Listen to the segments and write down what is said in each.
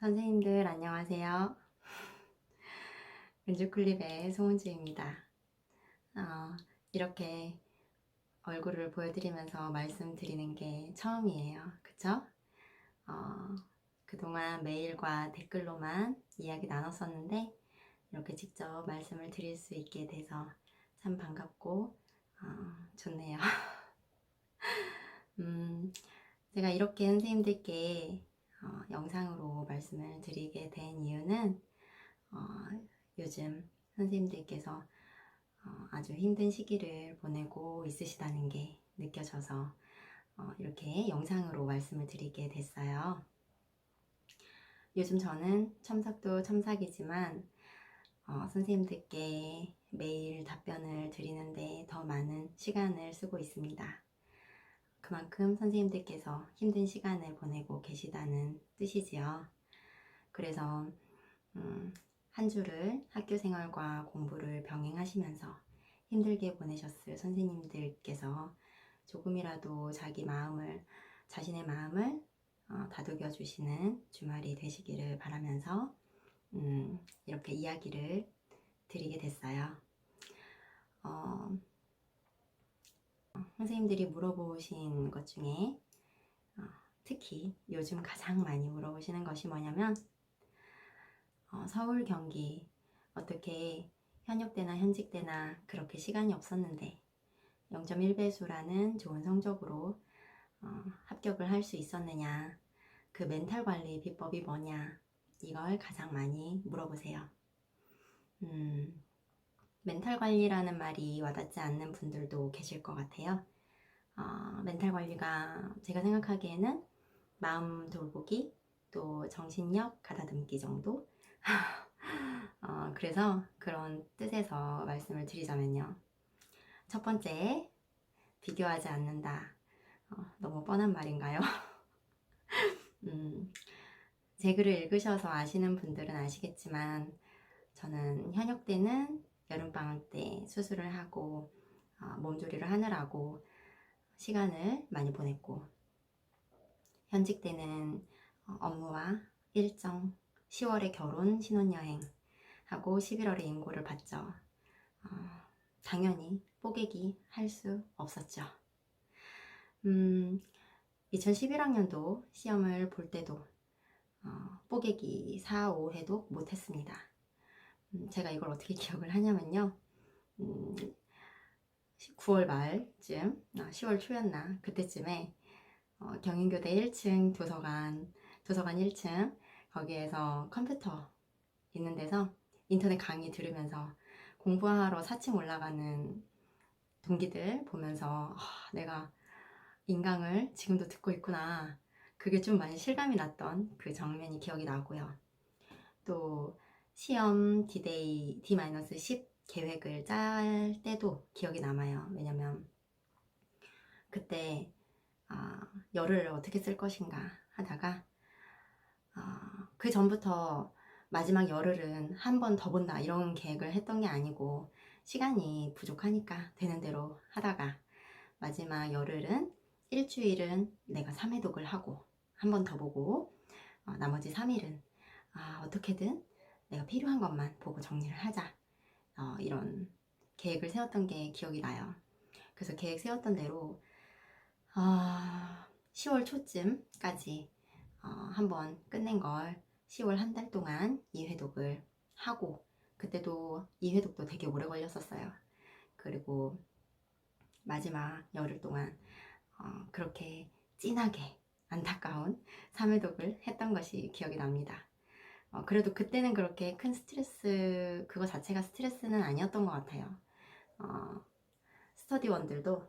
선생님들 안녕하세요. 은주클립의 송은주입니다. 어, 이렇게 얼굴을 보여드리면서 말씀드리는 게 처음이에요. 그쵸? 어, 그동안 메일과 댓글로만 이야기 나눴었는데 이렇게 직접 말씀을 드릴 수 있게 돼서 참 반갑고 어, 좋네요. 음, 제가 이렇게 선생님들께 어, 영상으로 말씀을 드리게 된 이유는 어, 요즘 선생님들께서 어, 아주 힘든 시기를 보내고 있으시다는 게 느껴져서 어, 이렇게 영상으로 말씀을 드리게 됐어요. 요즘 저는 첨삭도 첨삭이지만 어, 선생님들께 매일 답변을 드리는데 더 많은 시간을 쓰고 있습니다. 그만큼 선생님들께서 힘든 시간을 보내고 계시다는 뜻이지요. 그래서 음, 한 주를 학교 생활과 공부를 병행하시면서 힘들게 보내셨을 선생님들께서 조금이라도 자기 마음을 자신의 마음을 어, 다독여 주시는 주말이 되시기를 바라면서 음, 이렇게 이야기를 드리게 됐어요. 어, 선생님들이 물어보신 것 중에 어, 특히 요즘 가장 많이 물어보시는 것이 뭐냐면 어, 서울 경기 어떻게 현역 때나 현직 때나 그렇게 시간이 없었는데 0.1배수라는 좋은 성적으로 어, 합격을 할 수 있었느냐 그 멘탈 관리 비법이 뭐냐 이걸 가장 많이 물어보세요. 음, 멘탈 관리라는 말이 와닿지 않는 분들도 계실 것 같아요. 어, 멘탈 관리가 제가 생각하기에는 마음 돌보기 또 정신력 가다듬기 정도. 어, 그래서 그런 뜻에서 말씀을 드리자면요. 첫 번째, 비교하지 않는다. 어, 너무 뻔한 말인가요? 음, 제 글을 읽으셔서 아시는 분들은 아시겠지만 저는 현역 때는 여름방학 때 수술을 하고 어, 몸조리를 하느라고 시간을 많이 보냈고 현직 때는 어, 업무와 일정 10월에 결혼 신혼여행 하고 11월에 인고를 받죠. 어, 당연히 뽀개기 할 수 없었죠. 음, 2011학년도 시험을 볼 때도 어, 뽀개기 4, 5회도 못했습니다. 음, 제가 이걸 어떻게 기억을 하냐면요. 음, 9월 말쯤, 아, 10월 초였나 그때쯤에 어, 경인교대 1층 도서관, 도서관 1층 거기에서 컴퓨터 있는 데서 인터넷 강의 들으면서 공부하러 4층 올라가는 동기들 보면서 아, 내가 인강을 지금도 듣고 있구나. 그게 좀 많이 실감이 났던 그 장면이 기억이 나고요. 또 시험 디데이 D-10 계획을 짤 때도 기억이 남아요. 왜냐면 그때 아, 열을 어떻게 쓸 것인가 하다가 아, 그 전부터 마지막 열흘은 한 번 더 본다 이런 계획을 했던 게 아니고 시간이 부족하니까 되는 대로 하다가 마지막 열흘은 일주일은 내가 3회독을 하고 한 번 더 보고 어, 나머지 3일은 아, 어떻게든 내가 필요한 것만 보고 정리를 하자 어, 이런 계획을 세웠던 게 기억이 나요. 그래서 계획 세웠던 대로 어, 10월 초쯤까지 어, 한번 끝낸 걸 10월 한 달 동안 2회독을 하고 그때도 2회독도 되게 오래 걸렸었어요. 그리고 마지막 열흘 동안 어, 그렇게 진하게 안타까운 3회독을 했던 것이 기억이 납니다. 어, 그래도 그때는 그렇게 큰 스트레스, 그거 자체가 스트레스는 아니었던 것 같아요. 어, 스터디원들도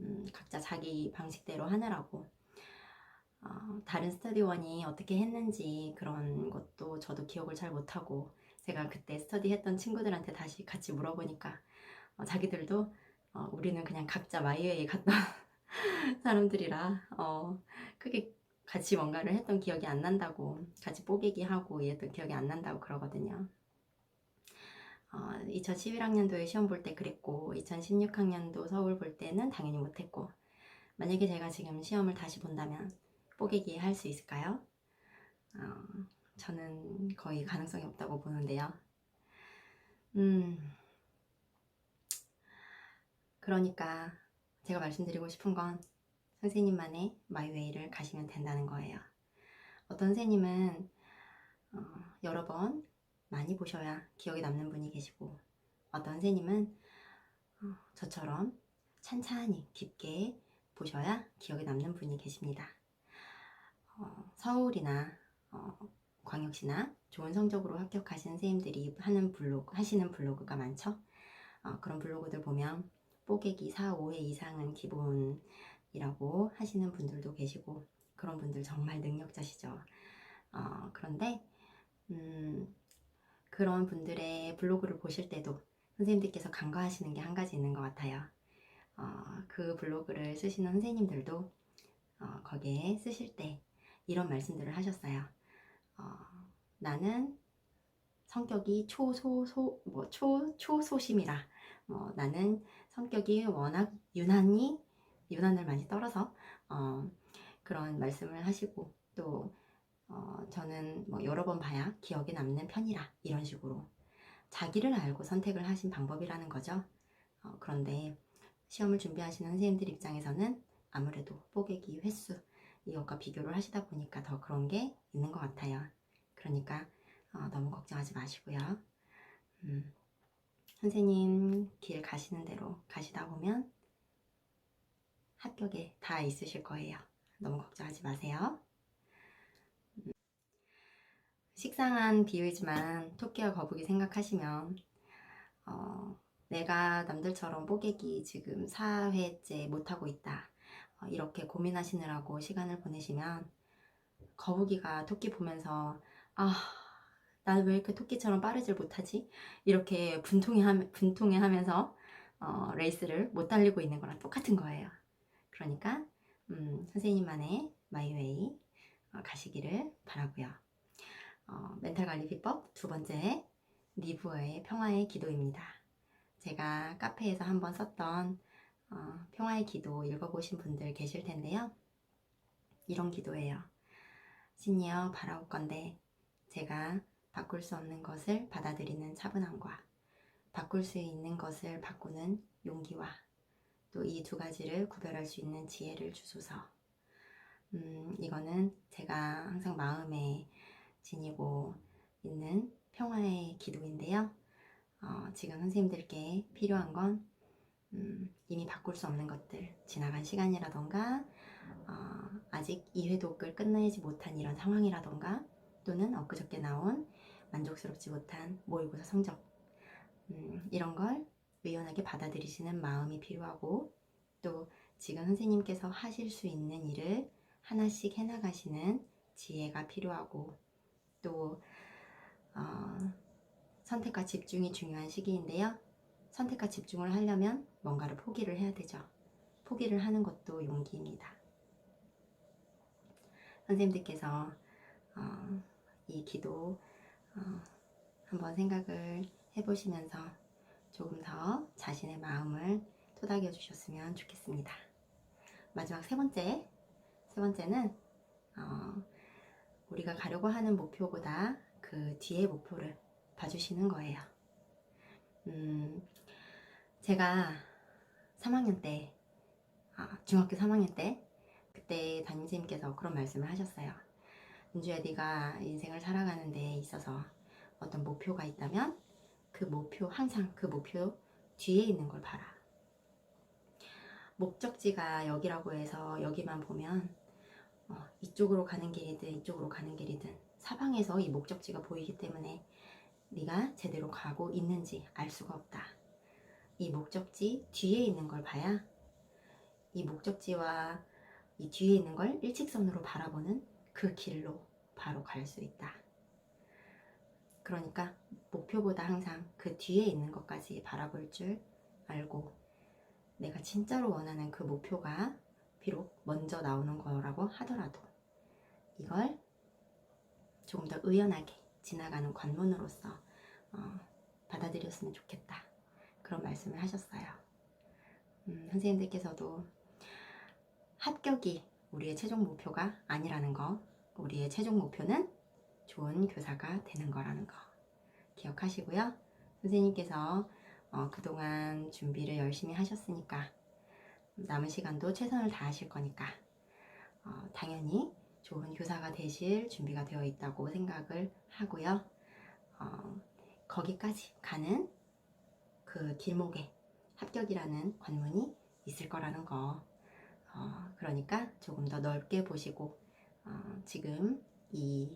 음, 각자 자기 방식대로 하느라고 어, 다른 스터디원이 어떻게 했는지 그런 것도 저도 기억을 잘 못하고 제가 그때 스터디 했던 친구들한테 다시 같이 물어보니까 어, 자기들도 어, 우리는 그냥 각자 마이웨이 갔던 사람들이라 어, 크게 같이 뭔가를 했던 기억이 안 난다고 같이 뽀개기 하고 이랬던 기억이 안 난다고 그러거든요. 어, 2011학년도에 시험 볼 때 그랬고 2016학년도 서울 볼 때는 당연히 못했고 만약에 제가 지금 시험을 다시 본다면 뽀개기 할 수 있을까요? 어, 저는 거의 가능성이 없다고 보는데요. 음, 그러니까 제가 말씀드리고 싶은 건 선생님만의 마이웨이를 가시면 된다는 거예요. 어떤 선생님은 어, 여러 번 많이 보셔야 기억에 남는 분이 계시고 어떤 선생님은 어, 저처럼 찬찬히 깊게 보셔야 기억에 남는 분이 계십니다. 어, 서울이나 어, 광역시나 좋은 성적으로 합격하신 선생님들이 하는 블로그, 하시는 블로그가 많죠. 어, 그런 블로그들 보면 뽀개기 4, 5회 이상은 기본 이라고 하시는 분들도 계시고 그런 분들 정말 능력자시죠. 어, 그런데 음, 그런 분들의 블로그를 보실 때도 선생님들께서 간과하시는 게 한 가지 있는 것 같아요. 어, 그 블로그를 쓰시는 선생님들도 어, 거기에 쓰실 때 이런 말씀들을 하셨어요. 어, 나는 성격이 초소소 뭐 초 초소심이라 뭐 나는 성격이 워낙 유난히 유난을 많이 떨어서 어, 그런 말씀을 하시고 또 어, 저는 뭐 여러 번 봐야 기억에 남는 편이라 이런 식으로 자기를 알고 선택을 하신 방법이라는 거죠. 어, 그런데 시험을 준비하시는 선생님들 입장에서는 아무래도 뽀개기 횟수 이것과 비교를 하시다 보니까 더 그런 게 있는 것 같아요. 그러니까 어, 너무 걱정하지 마시고요. 음, 선생님 길 가시는 대로 가시다 보면 합격에 다 있으실 거예요. 너무 걱정하지 마세요. 음, 식상한 비유이지만 토끼와 거북이 생각하시면 어, 내가 남들처럼 뽀개기 지금 4회째 못하고 있다. 어, 이렇게 고민하시느라고 시간을 보내시면 거북이가 토끼 보면서 아 나는 왜 이렇게 토끼처럼 빠르질 못하지? 이렇게 분통해, 분통해 하면서 어, 레이스를 못 달리고 있는 거랑 똑같은 거예요. 그러니까 음, 선생님만의 마이웨이 어, 가시기를 바라고요. 어, 멘탈 관리 비법 두 번째 리브어의 평화의 기도입니다. 제가 카페에서 한번 썼던 어, 평화의 기도 읽어보신 분들 계실 텐데요. 이런 기도예요. 신이여 바라올 건데 제가 바꿀 수 없는 것을 받아들이는 차분함과 바꿀 수 있는 것을 바꾸는 용기와 또 이 두 가지를 구별할 수 있는 지혜를 주소서. 음, 이거는 제가 항상 마음에 지니고 있는 평화의 기도인데요. 어, 지금 선생님들께 필요한 건 음, 이미 바꿀 수 없는 것들, 지나간 시간이라던가 어, 아직 2회 독을 끝내지 못한 이런 상황이라던가 또는 엊그저께 나온 만족스럽지 못한 모의고사 성적 음, 이런 걸 유연하게 받아들이시는 마음이 필요하고 또 지금 선생님께서 하실 수 있는 일을 하나씩 해나가시는 지혜가 필요하고 또 어, 선택과 집중이 중요한 시기인데요. 선택과 집중을 하려면 뭔가를 포기를 해야 되죠. 포기를 하는 것도 용기입니다. 선생님들께서 어, 이 기도 어, 한번 생각을 해보시면서 조금 더 자신의 마음을 토닥여 주셨으면 좋겠습니다. 마지막 세 번째, 세 번째는 어, 우리가 가려고 하는 목표보다 그 뒤의 목표를 봐주시는 거예요. 음, 제가 3학년 때, 아, 중학교 3학년 때, 그때 담임선생님께서 그런 말씀을 하셨어요. 은주야, 네가 인생을 살아가는 데 있어서 어떤 목표가 있다면 그 목표, 항상 그 목표 뒤에 있는 걸 봐라. 목적지가 여기라고 해서 여기만 보면 어, 이쪽으로 가는 길이든 이쪽으로 가는 길이든 사방에서 이 목적지가 보이기 때문에 네가 제대로 가고 있는지 알 수가 없다. 이 목적지 뒤에 있는 걸 봐야 이 목적지와 이 뒤에 있는 걸 일직선으로 바라보는 그 길로 바로 갈 수 있다. 그러니까 목표보다 항상 그 뒤에 있는 것까지 바라볼 줄 알고 내가 진짜로 원하는 그 목표가 비록 먼저 나오는 거라고 하더라도 이걸 조금 더 의연하게 지나가는 관문으로서 어, 받아들였으면 좋겠다. 그런 말씀을 하셨어요. 음, 선생님들께서도 합격이 우리의 최종 목표가 아니라는 거, 우리의 최종 목표는 좋은 교사가 되는 거라는 거 기억하시고요. 선생님께서 어, 그동안 준비를 열심히 하셨으니까 남은 시간도 최선을 다하실 거니까 어, 당연히 좋은 교사가 되실 준비가 되어 있다고 생각을 하고요. 어, 거기까지 가는 그 길목에 합격이라는 관문이 있을 거라는 거. 어, 그러니까 조금 더 넓게 보시고 어, 지금 이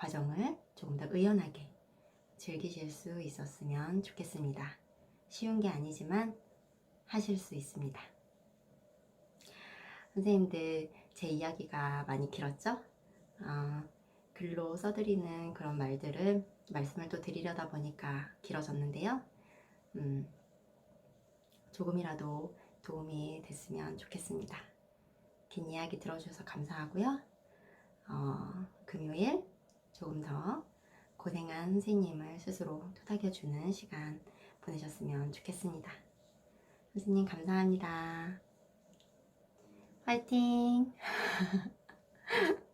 과정을 조금 더 의연하게 즐기실 수 있었으면 좋겠습니다. 쉬운 게 아니지만 하실 수 있습니다. 선생님들 제 이야기가 많이 길었죠? 어, 글로 써드리는 그런 말들을 말씀을 또 드리려다 보니까 길어졌는데요. 음, 조금이라도 도움이 됐으면 좋겠습니다. 긴 이야기 들어주셔서 감사하고요. 어, 금요일 조금 더 고생한 선생님을 스스로 토닥여주는 시간 보내셨으면 좋겠습니다. 선생님 감사합니다. 화이팅!